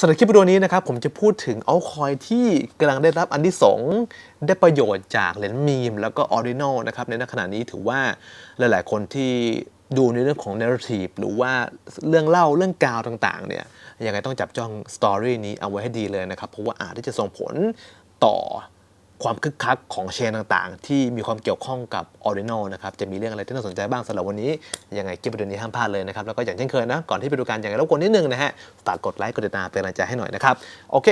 สำหรับคลิปวิดีโอนี้นะครับผมจะพูดถึงเอาคอยที่กำลังได้รับอันที่สงได้ประโยชน์จากเหรียญมีม แล้วก็ออริจินอลนะครับในขณะนี้ถือว่าหลาย ๆ คนที่ดูในเรื่องของเนื้อ t i v e หรือว่าเรื่องเล่าเรื่องกาวต่าง ๆ เนี่ยยังไงต้องจับจ้องสตอรี่นี้เอาไว้ให้ดีเลยนะครับ เพราะว่าอาจที่จะส่งผลต่อ ความคึกคักของเชนต่างๆ ที่มีความเกี่ยวข้องกับออริจินอลนะครับ จะมีเรื่องอะไรที่น่าสนใจบ้างสำหรับวันนี้ ยังไงคลิปวิดีโอนี้ห้ามพลาดเลยนะครับ แล้วก็อย่างเช่นเคยนะ ก่อนที่ไปดูการอย่างไรรบกวนนิดนึงนะฮะ ฝากกดไลค์ กดติดตามเป็นกำลังใจให้หน่อยนะครับ โอเค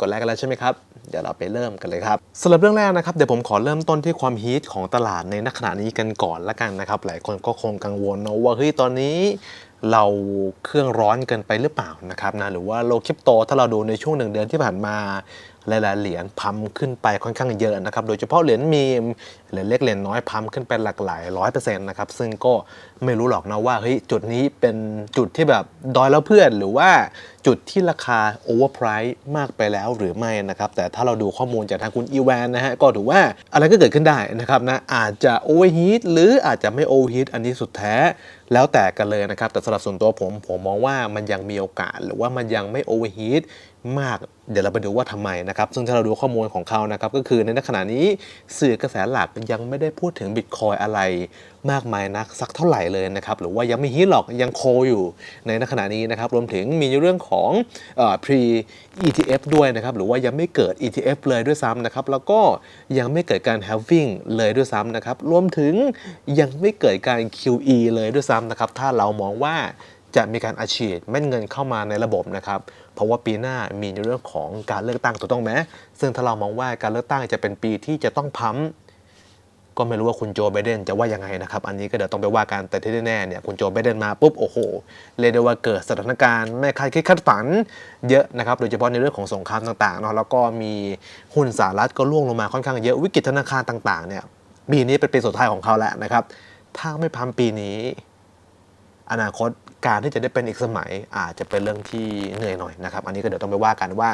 กดไลค์กันแล้วใช่ไหมครับ เดี๋ยวเราไปเริ่มกันเลยครับสำหรับเรื่องแรกนะครับ เดี๋ยวผมขอเริ่มต้นที่ความฮิตของตลาดในณขณะนี้กันก่อนละกันนะครับ หลายคนก็คงกังวลนะว่าเฮ้ยตอนนี้เราเครื่องร้อนเกินไปหรือเปล่านะครับนะหรือว่าโลคริปโตถ้าเราดูในช่วงหนึ่งเดือนที่ผ่านมา หลายๆเหรียญพัมขึ้นไปค่อนข้างเยอะนะครับ โดยเฉพาะเหรียญมีเหรียญเล็กเหรียญน้อยพัมขึ้นไปหลากหลายร้อยเปอร์เซ็นต์นะครับ ซึ่งก็ไม่รู้หรอกนะว่าเฮ้ยจุดนี้เป็นจุดที่แบบดอยแล้วเพื่อนหรือว่าจุดที่ราคาโอเวอร์ไพรส์มากไปแล้วหรือไม่นะครับ แต่ถ้าเราดูข้อมูลจากทางคุณอีแวนนะฮะก็ถือว่าอะไรก็เกิดขึ้นได้นะครับนะอาจจะโอเวอร์ฮีทหรืออาจจะไม่โอเวอร์ฮีทอันนี้สุดแท้แล้วแต่กันเลยนะครับ แต่สำหรับส่วนตัวผมผมมองว่ามันยังมีโอกาสหรือว่ามันยังไม่โอเวอร์ฮีท มาก เดี๋ยวเราไปดูว่าทำไมนะครับ ซึ่งถ้าเราดูข้อมูลของเขานะครับ ก็คือในขณะนี้สื่อกระแสหลักยังไม่ได้พูดถึงบิตคอยอะไรมากมายนักสักเท่าไหร่เลยนะครับ หรือว่ายังไม่ฮิตหรอกยังโคอยู่ในขณะนี้นะครับ รวมถึงมีเรื่องของเอ่อ pre ETF ด้วยนะครับ หรือว่ายังไม่เกิด ETF เลยด้วยซ้ำนะครับ แล้วก็ยังไม่เกิดการ halving เลยด้วยซ้ำนะครับ รวมถึงยังไม่เกิดการ QE เลยด้วยซ้ำนะครับ ถ้าเรามองว่าจะมีการอาชีพเม็ดเงินเข้ามาในระบบนะครับ เพราะว่าปีหน้ามีในเรื่องของการเลือกตั้งถูกต้องไหมซึ่งถ้าเรามองว่าการเลือกตั้งจะเป็นปีที่จะต้องพัมก็ไม่รู้ว่าคุณโจไบเดนจะว่ายังไงนะครับ อันนี้ก็เดี๋ยวต้องไปว่ากัน แต่ที่แน่ๆเนี่ยคุณโจไบเดนมาปุ๊บ โอ้โห เรียกได้ว่าเกิดสถานการณ์ไม่คาดคิดคาดฝันเยอะนะครับ โดยเฉพาะในเรื่องของสงครามต่างๆเนาะ แล้วก็มีหุ้นสหรัฐก็ร่วงลงมาค่อนข้างเยอะ วิกฤตธนาคารต่างๆเนี่ย ปีนี้เป็นปีสุดท้ายของเขาแล้วนะครับ ถ้าไม่พัมปีนี้ อนาคต การที่จะได้เป็นอีกสมัยอาจจะเป็นเรื่องที่เหนื่อยหน่อยนะครับ อันนี้ก็เดี๋ยวต้องไปว่ากันว่า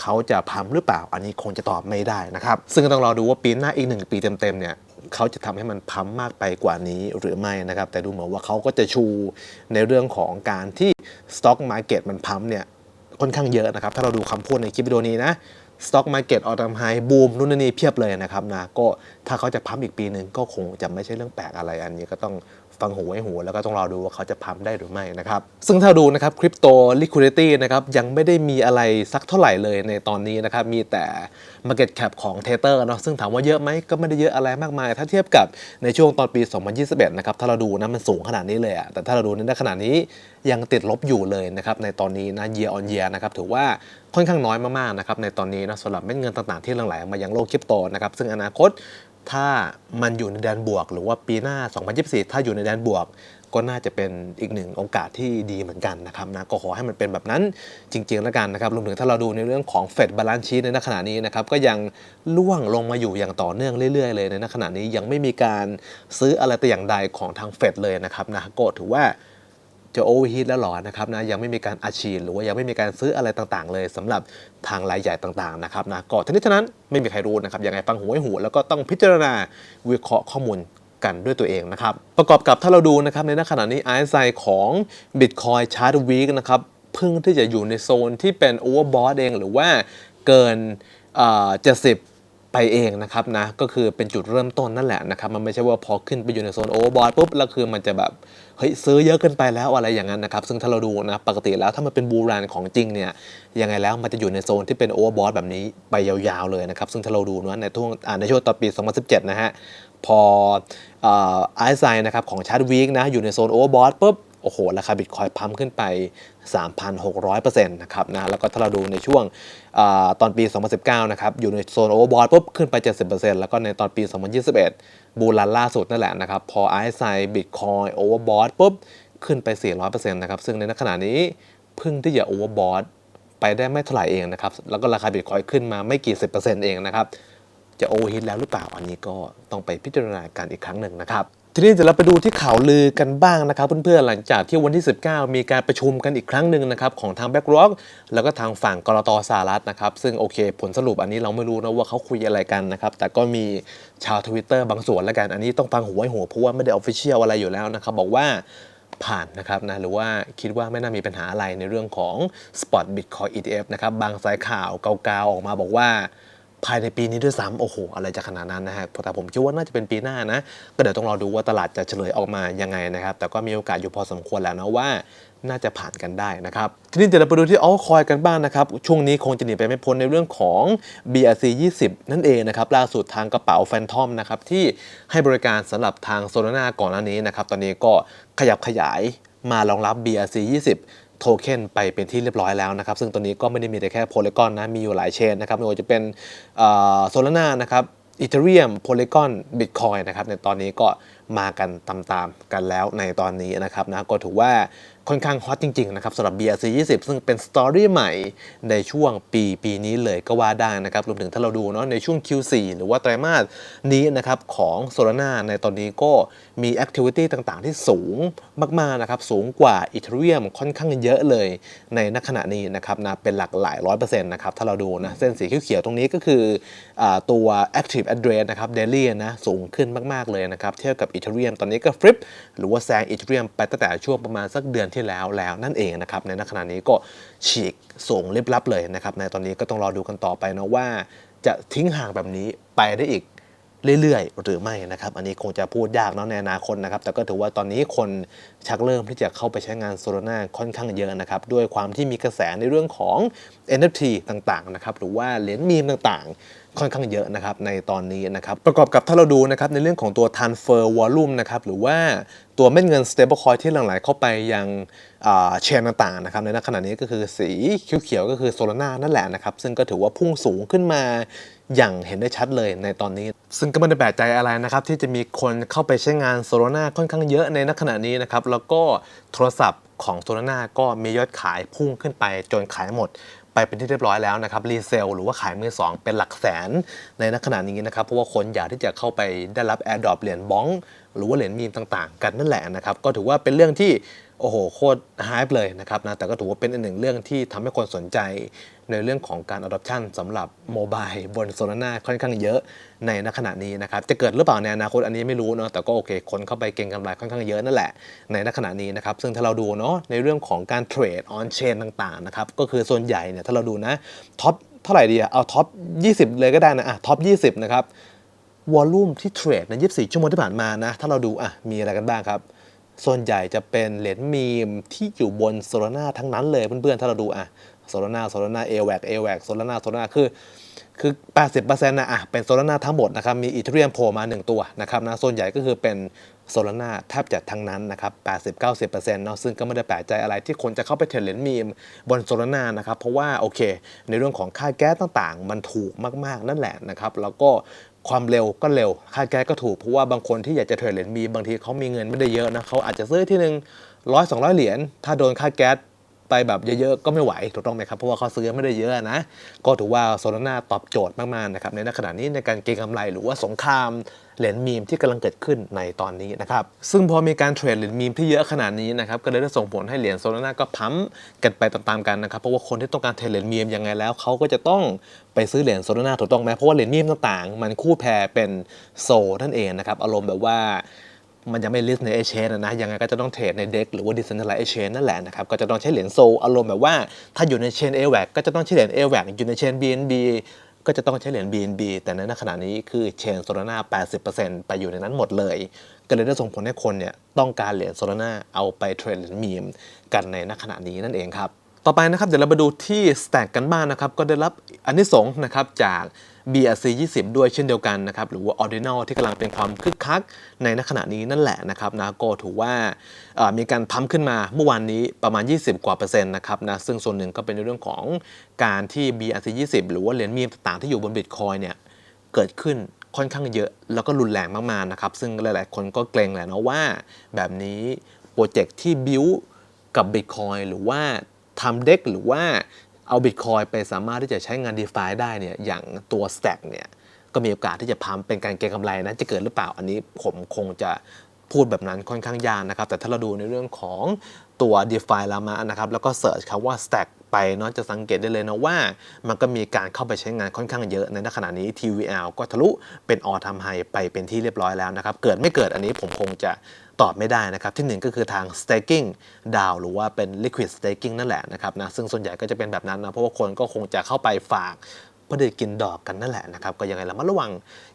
เขาจะพัมหรือเปล่า อันนี้คงจะตอบไม่ได้นะครับ ซึ่งก็ต้องรอดูว่าปีหน้าอีกหนึ่งปีเต็มๆเนี่ยเขาจะทำให้มันพัมมากไปกว่านี้หรือไม่นะครับ แต่ดูเหมือนว่าเขาก็จะชูในเรื่องของการที่ Stock Market มันพัมเนี่ยค่อนข้างเยอะนะครับ ถ้าเราดูคำพูดในคลิปวิดีโอนี้นะ Stock Market ออทำไฮบูมนู่นนนี่เพียบเลยนะครับนะก็ถ้าเขาจะพัมอีกปีหนึ่งก็คงจะไม่ใช่เรื่องแปลกอะไรอันนี้ก็ต้อง ฟังหูไว้หู แล้วก็ต้องรอดูว่าเขาจะพัมได้หรือไม่นะครับ ซึ่งถ้าดูนะครับคริปโต liquidity นะครับยังไม่ได้มีอะไรสักเท่าไหร่เลยในตอนนี้นะครับมีแต่ Market Cap ของ Tether เนาะซึ่งถามว่าเยอะไหมก็ไม่ได้เยอะอะไรมากมาย ถ้าเทียบกับในช่วงตอนปี 2021 นะครับถ้าเราดูนะมันสูงขนาดนี้เลยอะแต่ถ้าเราดูในขณะนี้ยังติดลบอยู่เลยนะครับในตอนนี้นะ year on year นะครับถือว่าค่อนข้างน้อยมากๆนะครับในตอนนี้นะสำหรับเม็ดเงินต่างๆที่หลั่งไหลมายังโลกคริปโตนะครับซึ่งอนาคต ถ้ามันอยู่ในแดนบวก หรือว่าปีหน้า 2024 ถ้าอยู่ในแดนบวก ก็น่าจะเป็นอีกหนึ่งโอกาสที่ดีเหมือนกันนะครับนะก็ขอให้มันเป็นแบบนั้นจริงๆแล้วกันนะครับรวมถึงถ้าเราดูในเรื่องของเฟดบาลานซ์ชีในขณะนี้นะครับก็ยังล่วงลงมาอยู่อย่างต่อเนื่องเรื่อยๆเลยในขณะนี้ยังไม่มีการซื้ออะไรแต่อย่างใดของทางเฟดเลยนะครับนะก็ถือว่า จะโอเวอร์ฮีทแล้วหรอนะครับนะยังไม่มีการอาชีพหรือว่ายังไม่มีการซื้ออะไรต่างๆ เลยสำหรับทางรายใหญ่ต่างๆนะครับนะก็ทั้งนี้ทั้งนั้นไม่มีใครรู้นะครับยังไงฟังหูไว้หู แล้วก็ต้องพิจารณาวิเคราะห์ข้อมูลกันด้วยตัวเองนะครับ ประกอบกับถ้าเราดูนะครับในขณะนี้ RSI ของ Bitcoin Chart Week นะครับเพิ่งที่จะอยู่ในโซนที่เป็น overbought เอง หรือว่าเกินเอ่อ70ไปเองนะครับนะก็คือเป็นจุดเริ่มต้นนั่นแหละนะครับมันไม่ใช่ว่าพอขึ้นไปอยู่ในโซนโอเวอร์บอทปุ๊บแล้วคือมันจะแบบ เฮ้ยซื้อเยอะเกินไปแล้วอะไรอย่างนั้นนะครับซึ่งถ้าเราดูนะปกติแล้วถ้ามันเป็นบูรานของจริงเนี่ยยังไงแล้วมันจะอยู่ในโซนที่เป็นโอเวอร์บอทแบบนี้ไปยาวๆเลยนะครับซึ่งถ้าเราดูนะในช่วงอ่าในช่วงต่อปี 2017 นะฮะพอไอซ์ไซนะครับของชาร์ตวีคนะอยู่ในโซนโอเวอร์บอทปุ๊บ โอ้โห ราคาบิตคอยพัมขึ้นไป 3,600%นะครับนะแล้วก็ถ้าเราดูในช่วงอตอนปี 2019 นะครับ อยู่ในโซนโอเวอร์บอทปุ๊บขึ้นไป 70%แล้วก็ในตอนปี 2021 บูรันล่าสุดนั่นแหละนะครับ พอ RSI บิตคอยโอเวอร์บอทปุ๊บ ขึ้นไป 400%นะครับ ซึ่งในขณะนี้เพิ่งที่จะโอเวอร์บอทไปได้ไม่เท่าไหร่เองนะครับ แล้วก็ราคาบิตคอยขึ้นมาไม่กี่สิบเปอร์เซ็นต์เองนะครับ จะโอเวอร์ฮิตแล้วหรือเปล่าอันนี้ก็ต้องไปพิจารณากันอีกครั้งหนึ่งนะครับ ทีนี้เดี๋ยวเราไปดูที่ข่าวลือกันบ้างนะครับเพื่อนๆหลังจากที่วันที่ 19 มีการประชุมกันอีกครั้งหนึ่งนะครับของทาง BlackRock แล้วก็ทางฝั่งกรตสหรัฐนะครับ ซึ่งโอเค ผลสรุปอันนี้เราไม่รู้นะว่าเขาคุยอะไรกันนะครับ แต่ก็มีชาวทวิตเตอร์บางส่วนแล้วกัน อันนี้ต้องฟังหัวไว้หัวเพราะว่าไม่ได้ออฟฟิเชียลอะไรอยู่แล้วนะครับ บอกว่าผ่านนะครับนะหรือว่าคิดว่าไม่น่ามีปัญหาอะไรในเรื่องของ Spot Bitcoin ETF นะครับบางสายข่าวเกาๆออกมาบอกว่า ภายในปีนี้ด้วยซ้ำโอ้โห อะไรจะขนาดนั้นนะฮะแต่ผมคิดว่าน่าจะเป็นปีหน้านะ ก็เดี๋ยวต้องรอดูว่าตลาดจะเฉลยออกมายังไงนะครับ แต่ก็มีโอกาสอยู่พอสมควรแล้วนะว่าน่าจะผ่านกันได้นะครับ ทีนี้เดี๋ยวเราไปดูที่ออลคอยกันบ้างนะครับ ช่วงนี้คงจะหนีไปไม่พ้นในเรื่องของ BRC 20 นั่นเองนะครับ ล่าสุดทางกระเป๋าแฟนทอมนะครับ ที่ให้บริการสำหรับทางโซลาร่าก่อนหน้านี้นะครับ ตอนนี้ก็ขยับขยายมารองรับ BRC 20 โทเค็นไปเป็นที่เรียบร้อยแล้วนะครับ ซึ่งตัวนี้ก็ไม่ได้มีแต่แค่โพลีกอนนะมีอยู่หลายเชนนะครับไม่ว่าจะเป็นโซลาร่านะครับอีเทเรียมโพลีกอนบิตคอยนะครับในตอนนี้ก็มากันตามๆกันแล้วในตอนนี้นะครับนะก็ถือว่า ค่อนข้างฮอตจริงๆนะครับสำหรับ BRC 20 ซึ่งเป็นสตอรี่ใหม่ในช่วงปีปีนี้เลยก็ว่าได้นะครับรวมถึงถ้าเราดูเนาะในช่วง Q4 หรือว่าไตรมาสนี้นะครับของ Solana ในตอนนี้ก็มี Activity ต่างๆ ที่สูงมากๆนะครับสูงกว่า Ethereum ค่อนข้างเยอะเลยในณขณะนี้นะครับนะเป็นหลักหลายร้อยเปอร์เซ็นต์นะครับถ้าเราดูนะเส้นสีเขียวๆตรงนี้ก็คืออตัว Active Address นะครับ Daily นะสูงขึ้นมากๆเลยนะครับเทียบกับ Ethereum ตอนนี้ก็ฟลิปหรือว่าแซง Ethereum ไปตั้งแต่ช่วงประมาณสักเดือนที่แล้วแล้วนั่นเองนะครับในขณะนี้ก็ฉีกสูงลิบลับเลยนะครับในตอนนี้ก็ต้องรอดูกันต่อไปนะว่า จะทิ้งห่างแบบนี้ไปได้อีกเรื่อยๆ หรือไม่นะครับอันนี้คงจะพูดยากเนาะในอนาคตนะครับแต่ก็ถือว่าตอนนี้คนชักเริ่มที่จะเข้าไปใช้งานโซลาร่าค่อนข้างเยอะนะครับด้วยความที่มีกระแสในเรื่องของ NFT ต่างๆนะครับหรือว่าเหรียญมีมต่างๆ ค่อนข้างเยอะนะครับในตอนนี้นะครับประกอบกับถ้าเราดูนะครับในเรื่องของตัว transfer volume นะครับหรือว่าตัวเม็ดเงิน stablecoin ที่หลั่งไหลเข้าไปยังเชนต่างๆนะครับในขณะนี้ก็คือสีเขียวๆก็คือโซลาร่านั่นแหละนะครับซึ่งก็ถือว่าพุ่งสูงขึ้นมาอย่างเห็นได้ชัดเลยในตอนนี้ ซึ่งก็ไม่ได้แปลกใจอะไรนะครับที่จะมีคนเข้าไปใช้งานโซลาร่าค่อนข้างเยอะในขณะนี้นะครับแล้วก็โทรศัพท์ของโซลาร่าก็มียอดขายพุ่งขึ้นไปจนขายหมด ไปเป็นที่เรียบร้อยแล้วนะครับรีเซลหรือว่าขายมือสองเป็นหลักแสนในณขณะนี้นะครับเพราะว่าคนอยากที่จะเข้าไปได้รับแอร์ดรอปเหรียญบ้อง หรือว่าเหรียญมีมต่างๆ กันนั่นแหละนะครับ ก็ถือว่าเป็นเรื่องที่โอ้โหโคตรฮายเลยนะครับนะแต่ก็ถือว่าเป็นอีกหนึ่งเรื่องที่ทำให้คนสนใจในเรื่องของการ adoption สำหรับโมบายบนโซลาร่าค่อนข้างเยอะในณขณะนี้นะครับ จะเกิดหรือเปล่าในอนาคตอันนี้ไม่รู้เนาะแต่ก็โอเค คนเข้าไปเก็งกำไรค่อนข้างเยอะนั่นแหละในณขณะนี้นะครับ ซึ่งถ้าเราดูเนาะในเรื่องของการเทรดออนเชนต่างๆนะครับก็คือส่วนใหญ่เนี่ยถ้าเราดูนะท็อปเท่าไหร่ดีอะเอาท็อป 20 เลยก็ได้นะอะท็อป 20 นะครับ วอลลุ่มที่เทรดใน 24 ชั่วโมงที่ผ่านมานะ ถ้าเราดูอะมีอะไรกันบ้างครับ ส่วนใหญ่จะเป็นเหรียญมีมที่อยู่บนโซลาร่าทั้งนั้นเลยเพื่อนๆ ถ้าเราดูอะโซลาร่าโซลาร่าเอแวกเอแวกโซลาร่าโซลาร่าคือ คือ 80%นะอะเป็นโซลาร่าทั้งหมดนะครับ มีอีเทเรียมโผล่มา 1 ตัวนะครับนะส่วนใหญ่ก็คือเป็นโซลาร่าแทบจะทั้งนั้นนะครับ 80-90%เนาะซึ่งก็ไม่ได้แปลกใจอะไรที่คนจะเข้าไปเทรดเหรียญมีมบนโซลาร่านะครับ เพราะว่าโอเค ในเรื่องของค่าแก๊สต่างๆ มันถูกมากๆนั่นแหละนะครับ แล้วก็ ความเร็วก็เร็ว ค่าแก๊สก็ถูก เพราะว่าบางคนที่อยากจะเทรดเหรียญมีบางทีเขามีเงินไม่ได้เยอะนะเขาอาจจะซื้อที่หนึ่งร้อยสองร้อยเหรียญ ถ้าโดนค่าแก๊ส ไปแบบเยอะๆ ก็ไม่ไหวถูกต้องไหมครับ เพราะว่าเขาซื้อไม่ได้เยอะนะ ก็ถือว่าโซลาร่าตอบโจทย์มากๆนะครับในขณะนี้ในการเก็งกำไรหรือว่าสงครามเหรียญมีมที่กำลังเกิดขึ้นในตอนนี้นะครับ ซึ่งพอมีการเทรดเหรียญมีมที่เยอะขนาดนี้นะครับ ก็เลยได้ส่งผลให้เหรียญโซลาร่าก็พัมกันไปตามๆกันนะครับ เพราะว่าคนที่ต้องการเทรดเหรียญมีมยังไงแล้ว เขาก็จะต้องไปซื้อเหรียญโซลาร่าถูกต้องไหมเพราะว่าเหรียญมีมต่างๆ มันคู่แพรเป็นโซนั่นเองนะครับ อารมณ์แบบว่า มันยังไม่ลิสต์ใน a อเชนนะ ยังไงก็จะต้องเทรดในเด็กหรือว่า decentralized exchange นั่นแหละนะครับ ก็จะต้องใช้เหรียญโซลอารมณ์แบบว่าถ้าอยู่ในเชน a w a c ก็จะต้องใช้เหรียญ a w a c อยู่ในเชน BNB ก็จะต้องใช้เหรียญ BNB แต่ในขณะนี้คือเชนโซลาร่า80%ไปอยู่ในนั้นหมดเลย ก็เลยได้ส่งผลให้คนเนี่ยต้องการเหรียญโซลาร่าเอาไปเทรดเหรียญมีมกันในขณะนี้นั่นเองครับ ต่อไปนะครับเดี๋ยวเรามาดูที่ Stack กันบ้างนะครับ ก็ได้รับอันนี้สงส์นะครับจาก BRC 20 ด้วยเช่นเดียวกันนะครับ หรือว่า Ordinal ที่กำลังเป็นความคึกคักในณขณะนี้นั่นแหละนะครับนะก็ถือว่ามีการพัมขึ้นมาเมื่อวานนี้ประมาณ 20 กว่าเปอร์เซ็นต์นะครับนะซึ่งส่วนหนึ่งก็เป็นในเรื่องของการที่ BRC 20 หรือว่าเหรียญมีมต่างๆที่อยู่บน Bitcoin เนี่ยเกิดขึ้นค่อนข้างเยอะ แล้วก็รุนแรงมากๆนะครับ ซึ่งหลายๆ คนก็เกรงแหละเนาะว่า แบบนี้โปรเจกต์ที่บิวกับ Bitcoin หรือว่า ทำเด็กหรือว่าเอาบิตคอยไปสามารถที่จะใช้งาน d e f าได้เนี่ยอย่างตัว Stack เนี่ยก็มีโอกาสที่จะพัมเป็นการเก็งกำไรนะจะเกิดหรือเปล่าอันนี้ผมคงจะพูดแบบนั้นค่อนข้างยากนะครับ แต่ถ้าเราดูในเรื่องของตัว d e f าลามานะครับ แล้วก็เสิร์ชคำว่า stack ไปเนาะจะสังเกตได้เลยนะว่า มันก็มีการเข้าไปใช้งานค่อนข้างเยอะ ในขณะนี้ TVL ก็ทะลุเป็นออทำไฮไปเป็นที่เรียบร้อยแล้วนะครับ เกิดไม่เกิดอันนี้ผมคงจะตอบไม่ได้นะครับที่หนึ่งก็คือทาง staking DAO หรือว่าเป็น liquid staking นั่นแหละนะครับนะซึ่งส่วนใหญ่ก็จะเป็นแบบนั้นนะเพราะว่าคนก็คงจะเข้าไปฝาก พื่อได้กินดอกกันนั่นแหละนะครับก็ยังไงเรามาระวัง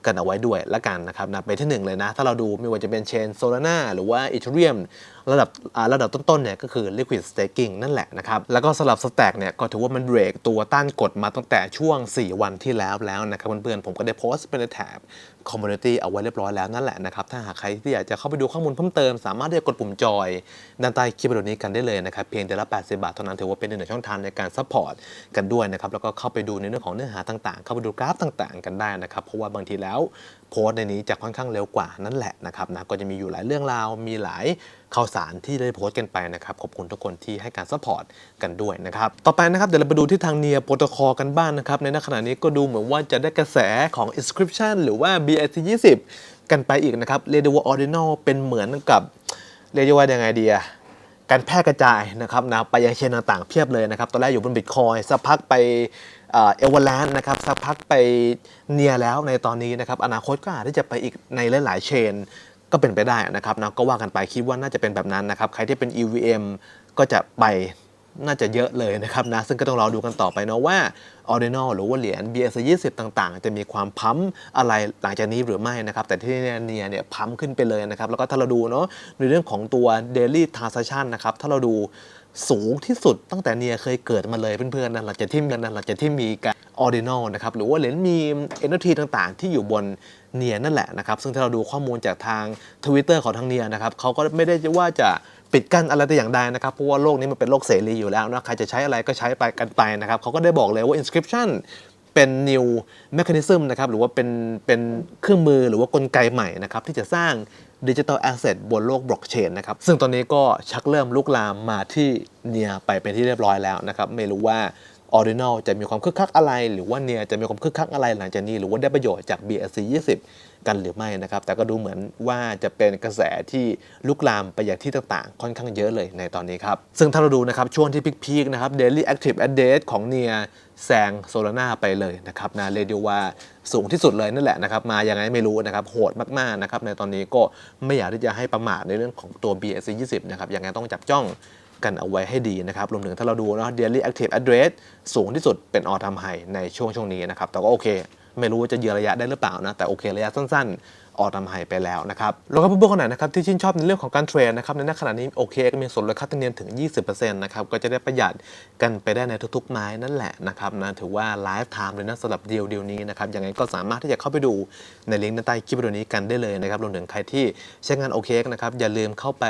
กันเอาไว้ด้วยละกันนะครับนะไปที่หนึ่งเลยนะ ถ้าเราดูไม่ว่าจะเป็นเชนโซลาร่าหรือว่าอีเทเรียมระดับระดับต้นๆเนี่ยก็คือ Liquid Staking นั่นแหละนะครับ แล้วก็สำหรับ Stack เนี่ยก็ถือว่ามันเบรกตัวต้านกดมาตั้งแต่ช่วง 4 วันที่แล้วแล้วนะครับเพื่อนๆผมก็ได้โพสต์เป็นแถบ Community เอาไว้เรียบร้อยแล้วนั่นแหละนะครับ ถ้าหากใครที่อยากจะเข้าไปดูข้อมูลเพิ่มเติม สามารถที่จะกดปุ่มจอยด้านใต้คลิปวิดีโอนี้กันได้เลยนะครับ เพียงเดือนละ 80 บาทเท่านั้นถือว่าเป็นหนึ่งในช่องทางในการซัพพอร์ตกันด้วยนะครับแล้วก็เข้าไปดูในเรื่องของเนื้อหาต่างๆ เข้าไปดูกราฟต่างๆ กันได้นะครับ เพราะว่าบางทีแล้วโพสต์ในนี้จะค่อนข้างเร็วกว่านั่นแหละนะครับนะก็จะมีอยู่หลายเรื่องราว มีหลายข่าวสารที่ได้โพสต์กันไปนะครับ ขอบคุณทุกคนที่ให้การซัพพอร์ตกันด้วยนะครับ ต่อไปนะครับเดี๋ยวเราไปดูที่ทางเนียโปรโตคอลกันบ้างนะครับ ในขณะนี้ก็ดูเหมือนว่าจะได้กระแสของ inscription หรือว่า BIC 20 กันไปอีกนะครับเรียกได้ว่า ordinal เป็นเหมือนกับเรียกได้ว่ายังไงดีอะการแพร่กระจายนะครับนะไปยังเชนต่างๆเพียบเลยนะครับ ตอนแรกอยู่บนบิตคอยสักพักไป เอเวอร์แลนด์นะครับสักพักไปเนียแล้วในตอนนี้นะครับอนาคตก็อาจจะไปอีกในหลายๆเชน ก็เป็นไปได้นะครับนะก็ว่ากันไปคิดว่าน่าจะเป็นแบบนั้นนะครับใครที่เป็น EVM ก็จะไปน่าจะเยอะเลยนะครับนะซึ่งก็ต้องรอดูกันต่อไปเนาะว่า Ordinal หรือว่าเหรียญ BS 20ต่าง ๆ จะมีความพัมอะไรหลังจากนี้หรือไม่นะครับ แต่ที่เนียเนี่ยพัมขึ้นไปเลยนะครับ แล้วก็ถ้าเราดูเนาะในเรื่องของตัว Daily Transaction นะครับ ถ้าเราดู สูงที่สุดตั้งแต่เนียเคยเกิดมาเลยเพื่อนๆนะหลังจากที่มีหลังจากที่มีการออเดนอลนะครับหรือว่าเหรียญมี NFT ต่างๆ ที่อยู่บนเนียนั่นแหละนะครับ ซึ่งถ้าเราดูข้อมูลจากทาง Twitter ของทางเนียนะครับเขาก็ไม่ได้ว่าจะปิดกั้นอะไรแต่อย่างใดนะครับ เพราะว่าโลกนี้มันเป็นโลกเสรีอยู่แล้วนะใครจะใช้อะไรก็ใช้ไปกันไปนะครับเขาก็ได้บอกเลยว่า inscription เป็น new mechanism นะครับหรือว่าเป็นเป็นเครื่องมือหรือว่ากลไกใหม่นะครับที่จะสร้างดิจิทัลแอสเซทบนโลกบล็อกเชนนะครับซึ่งตอนนี้ก็ชักเริ่มลุกลามมาที่เนียไปเป็นที่เรียบร้อยแล้วนะครับไม่รู้ว่า Ordinal จะมีความคึกคักอะไร หรือว่าเนียจะมีความคึกคักอะไรหลังจากนี้ หรือว่าได้ประโยชน์จาก BSC 20 กันหรือไม่นะครับ แต่ก็ดูเหมือนว่าจะเป็นกระแสที่ลุกลามไปอย่างที่ต่างๆ ค่อนข้างเยอะเลยในตอนนี้ครับ ซึ่งถ้าเราดูนะครับช่วงที่พีคๆนะครับ Daily Active Address ของเนียแซงโซลาร่าไปเลยนะครับนะเรียกได้ว่าสูงที่สุดเลยนั่นแหละนะครับ มายังไงไม่รู้นะครับ โหดมากๆนะครับในตอนนี้ก็ไม่อยากที่จะให้ประมาทในเรื่องของตัว BSC 20 นะครับยังไงต้องจับจ้อง กันเอาไว้ให้ดีนะครับรวมถึงถ้าเราดูนะ daily active address สูงที่สุดเป็น all time high ในช่วงช่วงนี้นะครับแต่ก็โอเค ไม่รู้ว่าจะยืนระยะได้หรือเปล่านะ แต่โอเคระยะสั้นๆออกทำไฮไปแล้วนะครับ แล้วก็เพื่อนๆคนไหนนะครับที่ชื่นชอบในเรื่องของการเทรดนะครับในขณะนี้โอเคก็มีส่วนลดค่าธรรมเนียมถึง 20%นะครับก็จะได้ประหยัดกันไปได้ในทุกๆไม้นั่นแหละนะครับนะถือว่าไลฟ์ไทม์เลยนะสำหรับเดียวเดียวนี้นะครับยังไงก็สามารถที่จะเข้าไปดูในลิงก์ด้านใต้คลิปวิดีโอนี้กันได้เลยนะครับรวมถึงใครที่ใช้งานโอเคนะครับอย่าลืมเข้าไป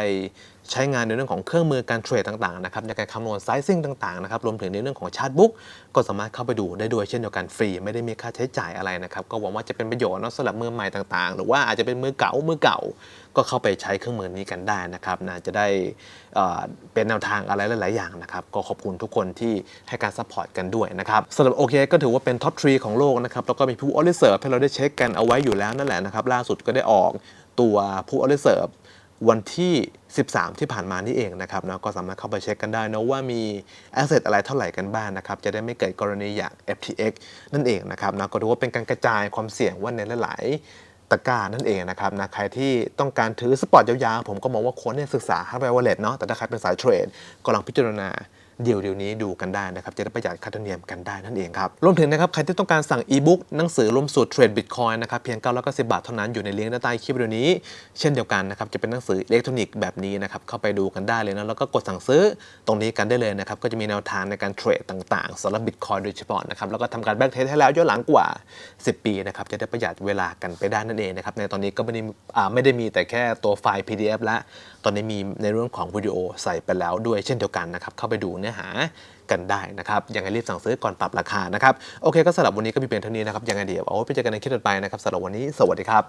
ใช้งานในเรื่องของเครื่องมือการเทรดต่างๆนะครับในการคำนวณไซซิ่งต่างๆนะครับรวมถึงในเรื่องของชาร์ตบุ๊กก็สามารถเข้าไปดูได้ด้วยเช่นเดียวกันฟรีไม่ได้มีค่าใช้จ่ายอะไรนะครับก็หวังว่าจะเป็นประโยชน์เนาะสำหรับมือใหม่ต่างๆ หรือว่าอาจจะเป็นมือเก่ามือเก่า ก็เข้าไปใช้เครื่องมือนี้กันได้นะครับนะจะได้เป็นแนวทางอะไรหลายๆอย่างนะครับก็ขอบคุณทุกคนที่ให้การซัพพอร์ตกันด้วยนะครับสำหรับโอเคก็ถือว่าเป็นท็อปทรีของโลกนะครับแล้วก็มีผู้ออเดอริเซิร์ฟให้เราได้เช็คกันเอาไว้อยู่แล้วนั่นแหละนะครับล่าสุดก็ได้ออกตัวผู้ออริเซิร์ฟ วันที่ 13 ที่ผ่านมานี่เองนะครับนะก็สามารถเข้าไปเช็คกันได้นะว่ามีแอสเซทอะไรเท่าไหร่กันบ้างนะครับจะได้ไม่เกิดกรณีอย่าง FTX นั่นเองนะครับนะก็ถือว่าเป็นการกระจายความเสี่ยงว่าในหลายๆตะกร้านั่นเองนะครับนะใครที่ต้องการถือสปอร์ตยาวๆ ผมก็มองว่าควรเนี่ยศึกษาฮาร์ดแวร์วอลเล็ตเนาะแต่ถ้าใครเป็นสายเทรดก็ลองพิจารณา เดี๋ยวเดี๋ยวนี้ดูกันได้นะครับ จะได้ประหยัดค่าธรรมเนียมกันได้นั่นเองครับ รวมถึงนะครับ ใครที่ต้องการสั่งอีบุ๊กหนังสือรวมสูตรเทรดบิตคอยน์นะครับ เพียง990บาทเท่านั้นอยู่ในลิงก์ด้านใต้คลิปวิดีโอนี้ เช่นเดียวกันนะครับ จะเป็นหนังสืออิเล็กทรอนิกส์แบบนี้นะครับ เข้าไปดูกันได้เลยนะ แล้วก็กดสั่งซื้อตรงนี้กันได้เลยนะครับ ก็จะมีแนวทางในการเทรดต่างๆสำหรับบิตคอยน์โดยเฉพาะนะครับแล้วก็ทำการแบ็กเทสให้แล้วย้อนหลังกว่า 10 ปีนะครับจะได้ประหยัดเวลากันไปได้นั่นเองนะครับในตอนนี้ก็ไม่ได้ไม่ได้มีแต่แค่ตัวไฟล์ PDF และ อนนี้มีในเรื่องของวิดีโอใส่ไปแล้วด้วยเช่นเดียวกันนะครับ เข้าไปดูเนื้อหากันได้นะครับ ยังไงรีบสั่งซื้อก่อนปรับราคานะครับ โอเคก็สำหรับวันนี้ก็มีเพียงเท่านี้นะครับ ยังไงเดี๋ยวเอาไว้ไปเจอกันในคลิปต่อไปนะครับสำหรับวันนี้สวัสดีครับ